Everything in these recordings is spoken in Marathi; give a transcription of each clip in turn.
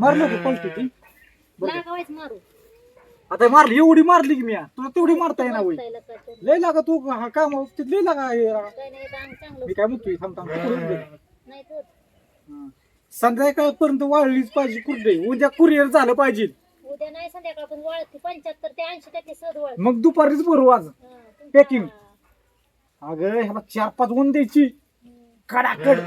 मारलं का पलटी ती बरं. लागावायच मारू. आता मारली एवढी मारली की मी. तुला तेवढी मारता येणार होई बसायला का तर. लय लागा तू हा काम बाबतीत लय लागा हे लागा. काय नाही अंग चांगलं मी काय म्हणतोय थांब थांब करून दे. नाही तर. हा. संध्याकाळपर्यंत वाळलीच पाहिजे कुठे उद्या कुरिअर झालं पाहिजे. उद्या नाही संध्याकाळ पण वळत पंच्याहत्तर ते ऐंशी टक्के सहज वळत. मग दुपारीच भरू आज. Packing. अगं ह्याला चार पाच ऊन द्यायची. कडाकड.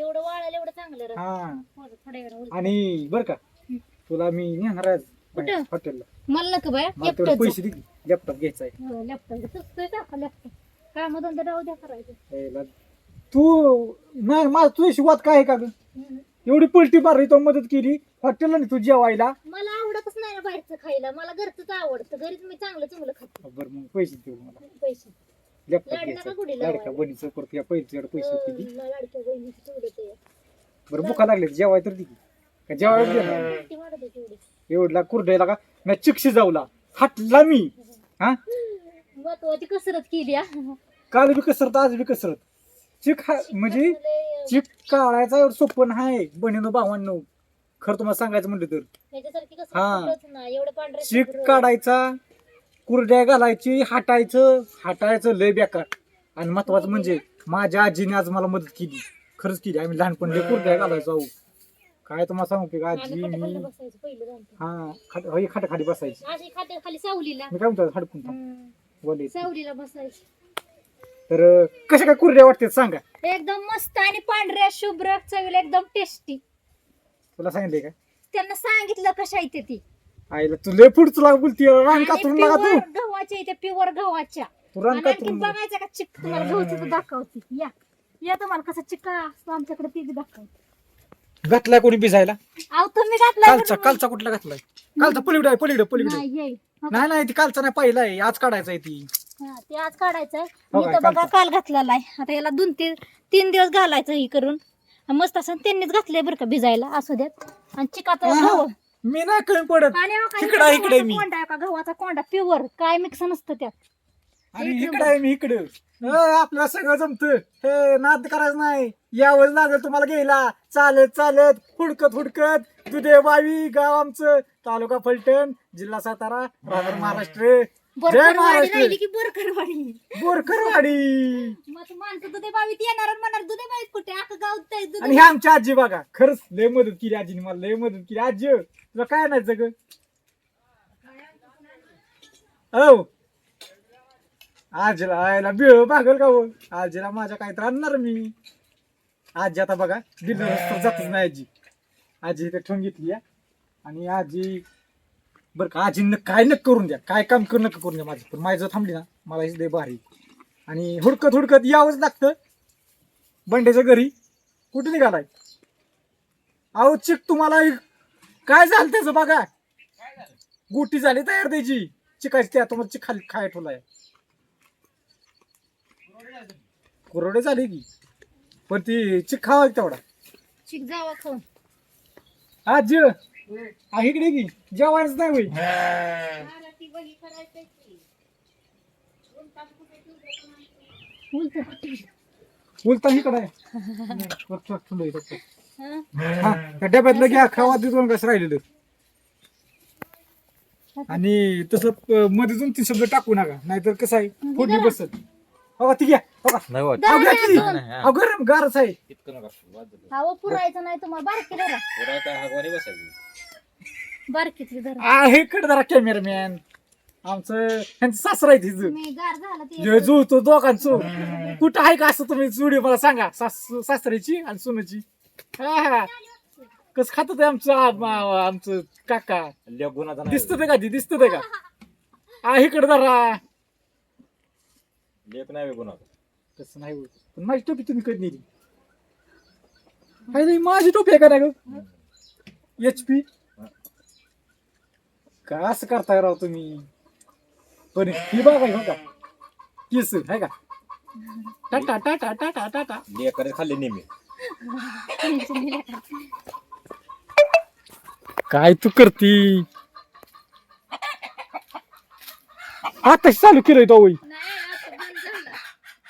जेवढं वाळेल एवढं चांगलं राहतं. हा. थोडं- थोड्या. आणि बर का तुला मी नेणार कुठं? हॉटेलला. मला नका बाया मला तेवढे पैसे लॅपटॉप घ्यायचा आहे. लॅपटॉप चुकतोय का लॅपटॉप काम धंदा राहू द्या करायचं. यायला. तू नाही माझ तुझ्याशी वाद काय आहे का ग? हम्म. एवढी पलटी मारली तो मदत केली. हॉटेलला नाही तू जेवायला? मला आवडतच नाही ना बाहेरचं खायला. मला घरचंच आवडतं. घरीच मी चांगलं चांगलं खाते. बरं मग पैसे देऊ मला. पैसे. लॅपटॉप घ्यायचा. लाडका या पैसे पैसे लाडक्या बहिणीची तेवढंच आहे. बरं बुका लागले जेवाय तर दिली का. जेवायला देणार ती वाढत आहे तेवढी. एवढला कुरडायला का? मी चिकशी जाऊला. हाटला मी. हा? महत्वाची कसरत केली हा. काल बी कसरत आज बी कसरत. चिक हा म्हणजे लय, चिक काढायचा एवढं सोपं नाही. बहिणीनं भावांनो खरं तुम्हाला सांगायचं म्हणलं तर. ह्याच्यासारखी कसरत हा. कुठंच नाही. एवढं पांढऱ्या चिक शुभ्र. काढायचा कुरड्या घालायची हाटायचं हाटायचं लय बेकार. आणि महत्वाचं म्हणजे माझ्या आजीने आज मला मदत केली. खरंच केली. आम्ही लहानपणी लय कुरड्या घालायचो आहो काय तुम्हाला सांगू की आजी मी. हा खाट खाटाखाली बसायची. खाली सावलीला. मी काय म्हणतो हडकून थांब. बोल येते. सावलीला बसायची. तर कशा काय कुरड्या वाटतात सांगा. एकदम मस्त आणि पांढऱ्या शुभ्र चवीला एकदम टेस्टी तुला सांगितले का? त्यांना सांगितलं कशा येते ती. आईला तू लय पुढचं लागा बोलती रान कातरून लागा तू. गव्हाच्या इथे प्युअर गव्हाच्या. तू रान कातरून. बघायचं का चिक तुम्हाला गव्हाचं दाखवते. या. या तुम्हाला कसं चिक्का असतो आमच्याकडे ती बी दाखवते. घातलाय कोणी भिजायला? अहो तुम्ही घातला कालचा कालचा कुठला घातलाय? कालचा पलीकडे आहे पलीकडे पलीकडे. नाही नाही ती कालचा नाही पहिला आहे. आज काढायचा आहे ती. ते आज काढायचंय. मी तर बघा? काल घातलेला आहे. आता याला दोन तीन तीन दिवस घालायचं ही करून. मस्त असं त्यांनीच घातलंय बरं का भिजायला. असू द्यात आणि चिकाचा मी नाही कमी पडत. आणि हो का, इकडं इकडं इकडे गव्हाचा मी. कोंडा आहे का? गव्हाचा कोंडा प्युअर काय मिक्स नसतं त्यात. आणि इकडे आहे मी इकडे. आपल्याला सगळं जमत. हे नाद करायचं नाही. यावं लागेल तुम्हाला घ्यायला. चालत चालत हुडकत हुडकत. दुधे बावी गाव आमचं. तालुका फलटण जिल्हा सातारा राहणार महाराष्ट्र. बरकरवाडी महाराष्ट्र. राहिली की बरकरवाडी. बोरकरवाडी. मग ते माणसं दुधे बावीत येणार आणि म्हणणार दुधे बावीत कुठे? अख्खं गाव ते दुधे आणि ही आमची आजी बघा खरंच लय मदत केली आजीने मला लय मदत केली. आजी तुला काय नाही सगळं हो आजीला आयला बिळ भागल का हो? आजीला माझ्या काय तर आणणार मी. आजी आता बघा दिलं जातच नाही आजी. आजी इथे ठेवून घेतली. आणि आजी बरं का आजीनं काय नक करून द्या. काय काम कर नका करून द्या माझं. पण माझं जर थांबली ना. मला हे लय भारी आणि हुडकत हुडकत यावंच लागतं. बंड्याच्या घरी. कुठे निघालाय? अहो चिक तुम्हाला काय झालं त्याचं बघा? गुटी झाली तयार त्याची. चिकायची त्या तुम्हाला चिक खाली खाय ठेवलाय. कुरवडे झाले की. पण ती चिक खावा तेवढा. चिक जावा खाऊन. आज. आ, इकडे की जेवायच नाही होई उलटं पट्टी. बोलता इकडे. हं? हा डब्यातलं घ्या खावा देतो कसं राहिलेलं? आणि तसं मध्ये दोन तीन शब्द टाकू नका. नाहीतर कसं आहे? फोडणी बसत. हो ती घ्या. हो. गरम गारच आहे. पुरायचं नाही तुम्हाला. बारकी धरा पोरं आता हागवानी बसायची बारकीतली धरा आहे इकडे जरा कॅमेरामॅन आमचं ह्यांचं सासरा आहे तिचं. मी गार झाला ते. जे जुळतो दोघांचं. कुठं आहे का असं तुम्ही जुडी मला सांगा. सास सासऱ्याची आणि सुनाची. हा हा. कस खात ते आमचं आम- आमचं काका. नाही. दिसत ते का ती? दिसत ते का? आ इकडे जरा. लेक नाही गुन्हाचा तसं नाही होत. पण माझी टोपी तुम्ही कधी नेली? काय नाही माझी टोपी आहे का नाही ग? एच पी का? असं करताय राव तुम्ही. पण ही बाग आहे हो का केस आहे का टाटा टाटा टाटा टाटा. लेकर खाल्ले नेहमी. काय तू करती? आता चालू केलंय तो होई नाही आता बंद झाला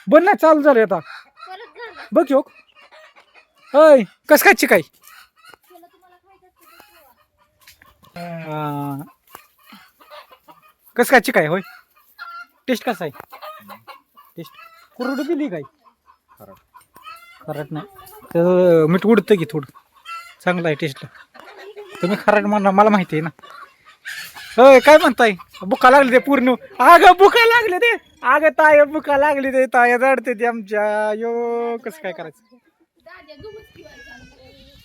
बन ना चालू झालंय आता. परत झाला बघ यो होय कस काय चिकाय? तुला तुम्हाला खायचं असेल तर ठेवा. अं, कसं काय चिकाय होय? टेस्ट कसं आहे? टेस्ट कुरडू दिली काय? खरट खराट नाही. तर मीठ उडतं की थोडं. चांगलं आहे टेस्टला तुम्ही खराट म्हणा मला माहिती आहे ना. होय काय म्हणताय? बुका लागले ते पूर्ण. आग बुका लागले ते. आग ताय बुका लागले ते. ताया रडते ते आमच्या. यो कसं काय करायचं?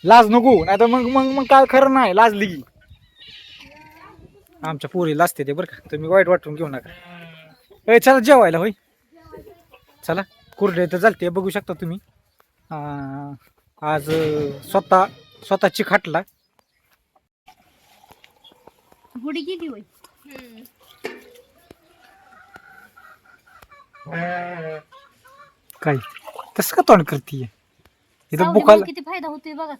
लाज नको. नाही तर मग मग मग काय खरं नाही. लाजली की. आमच्या पोरी लाजते ते बरं का. तुम्ही वाईट वाटून घेऊ नका. ए चला जेवायला होय. चला कुरडे तर चालते बघू शकता तुम्ही. आज स्वतः स्वतःची खाटला. काय? तसं का तोंड करतीये? इथं बुकाला किती फायदा होतोय बघा.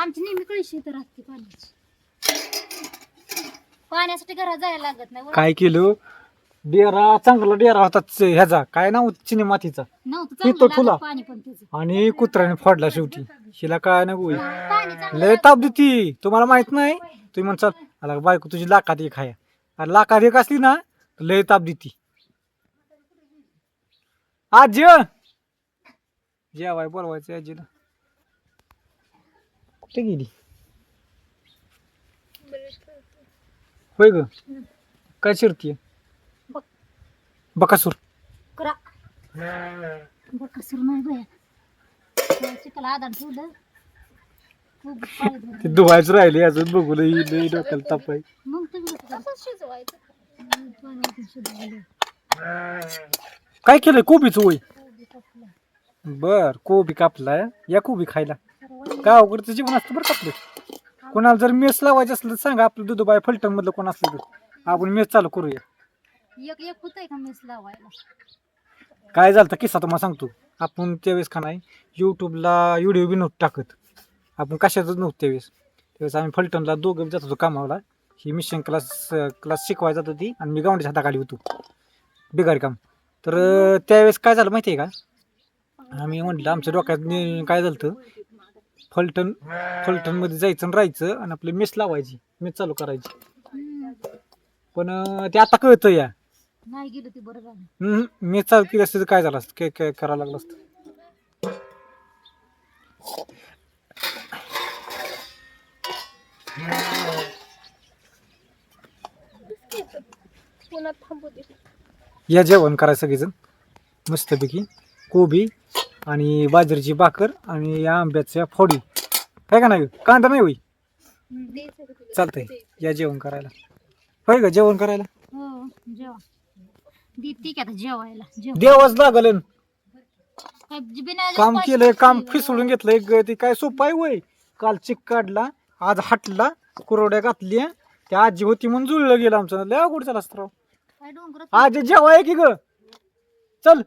आमची नेहमी कळशी इथं राहते पाण्याची. पाण्यासाठी घरात जायला लागत नाही काय केलं? डेरा चांगला डेरा होता च- ह्याचा. काय नाव चिनी मातीचा नव्हतं पितो चांगलं तुला. लागत पाणी पण त्याचं आणि कुत्र्याने फोडला शेवटी. हिला काय. पाणी चांगलं लय ताप देती. तुम्हाला माहीत नाही? तुम्ही म्हणसाल अला बायको तुझी लाखात एक आहे. आणि लाखात एक असली ना तर लय ताप देती. आजी! जेवाय बोलवायचं आजीला. कुठे गेली? होय ग? काय शिरतीये? बघ. बकासूर. करा. बरं कसं नाही बया. चिकला आदान ठेवलं. खूप पाणी धरलं. ते धुवायचं राहिले अजून बघू लई लई डोक्याला ताप आहे. मग तुम्ही कसं शिजवायचं पाण्यातून शिजवायला काय केलंय? कोबीच वय. बर कोबी कापलाय. या कोबी खायला. गावाकडचं जीवन असतं बरं कापलं कोणाला जर मेस लावायचं असलं तर सांगा आपलं दुधबाई फलटण मधलं कोण असलं तर. आपण मेस चालू करूया. एक एक होतंय का मेस लावायला? काय झालं तर किस्सा तुम्हाला सांगतो. आपण त्यावेळेस का नाही यूट्यूबला व्हिडिओ बी नव्हतं टाकत. आपण कशातच नव्हतं त्यावेळेस. त्यावेळेस आम्ही फलटणला दोघं बी जात होतो कामाला. ही मिशन क्लास क्लास शिकवायला जात होती आणि मी गावंडीच्या हाताखाली होतो. बिगारी काम. तर अं, त्यावेळेस काय झालं माहिती आहे का? आम्ही म्हटलं आमच्या डोक्यात नि- काय झालं होतं, फलटण फलटणमध्ये जायचं आणि राहायचं आणि आपली मेस लावायची. मेस चालू करायची. पण अं, ते आता कळतं या. नाही गेलं ते बरं झालं. हम्म, मी चालू केली असते तर काय झालं असतं? काय काय करावं लागलं असतं? या जेवण करायचं सगळेजण. मस्तपैकी. कोबी आणि बाजरीची भाकर आणि या आंब्याच्या फोडी. काय का नाही? कांदा नाही होई चालतंय. या जेवण करायला. होय का जेवण करायला? हो जेवा. ठीक आहे जेवायला. जेव. देवाच लागल. काय बिना काम जेवपाशी केलंय काम. फिसळून घेतलंय ग ते काय सोपं आहे वय काल चिक काढला आज हटला कुरवड्या घातल्या. त्या आजी होती म्हणून जुळलं गेलं आमचं. लय अवघड झालं असतं राव. काय आजी जेवाय की ग? चल.